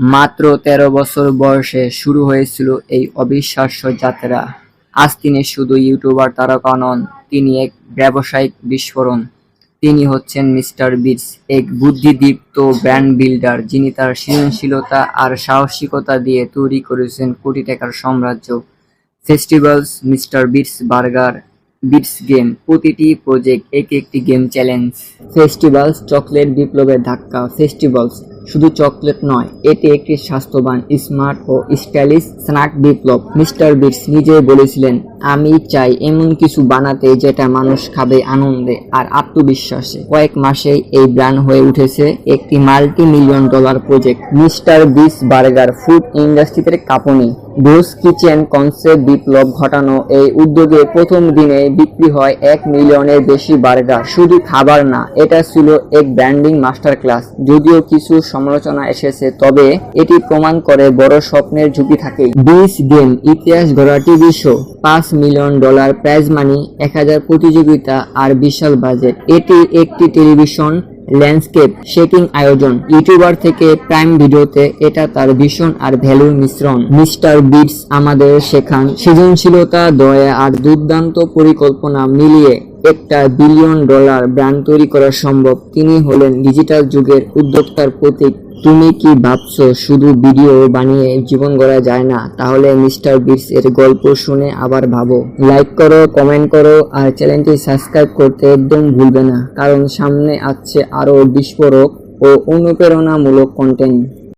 মাত্র তেরো বছর বয়সে শুরু হয়েছিল এই অবিশ্বাস্য যাত্রা। আজ তিনি শুধু ইউটিউবার, তারকা নন, তিনি এক ব্যবসায়িক বিস্ফোরণ। তিনি হচ্ছেন মিস্টার বিটস, এক বুদ্ধিদীপ্ত ব্র্যান্ড বিল্ডার, যিনি তার সৃজনশীলতা আর সাহসিকতা দিয়ে তৈরি করেছেন কোটি টাকার সাম্রাজ্য। ফেস্টিভ্যালস, মিস্টার বিটস বার্গার, বিটস গেম, প্রতিটি প্রজেক্ট এক একটি গেম চ্যালেঞ্জ। ফেস্টিভ্যালস, চকলেট বিপ্লবের ধাক্কা। ফেস্টিভ্যালস শুধু চকলেট নয়, এটি একটি স্বাস্থ্যবান, স্মার্ট ও স্টাইলিশ স্ন্যাক বিপ্লব। মিস্টার বিটস নিজেই বলেছিলেন আমি চাই এমন কিছু বানাতে যেটা মানুষ খাবে আনন্দে আর আত্মবিশ্বাসে। কয়েক মাসেই এই ব্র্যান্ড হয়ে উঠেছে একটি multi million dollar project. Mister Beast burger food ইন্ডাস্ট্রিতে কাঁপুনি। ডোস কিচেন কনসেপ্ট বিপ্লব ঘটানো এই উদ্যোগে প্রথম দিনে বিক্রি হয় এক মিলিয়নের বেশি বার্গার। শুধু খাবার না, এটা ছিল এক ব্র্যান্ডিং মাস্টার ক্লাস যদিও কিছু সমালোচনা এসেছে, তবে এটি প্রমাণ করে বড় স্বপ্নের ঝুঁকি থাকে বিস গেম, ইতিহাস গড়া টিভি শো, পাঁচ মিলিয়ন ডলার প্রাইজ মানি, এক হাজার প্রতিযোগিতা আর বিশাল বাজেট। এটি একটি টেলিভিশন ল্যান্ডস্কেপ শেকিং আয়োজন। ইউটিউবার থেকে প্রাইম ভিডিওতে এটা তার ভীষণ আর ভ্যালুর মিশ্রণ। মিস্টার বিটস আমাদের শেখান সৃজনশীলতা, দয়া আর দুর্দান্ত পরিকল্পনা মিলিয়ে একটা বিলিয়ন ডলার ব্র্যান্ড তৈরি করা সম্ভব। তিনি হলেন ডিজিটাল যুগের উদ্যোক্তার প্রতীক। তুমি কি ভাবছ, শুধু ভিডিও বানিয়ে জীবন গড়া যায় না? তাহলে মিস্টার বিটস এর গল্প শুনে আবার ভাবো। লাইক করো কমেন্ট করো, আর চ্যানেলটি সাবস্ক্রাইব করতে একদম ভুলবে না। কারণ সামনে আসছে আরও বিস্ফোরক ও অনুপ্রেরণামূলক কন্টেন্ট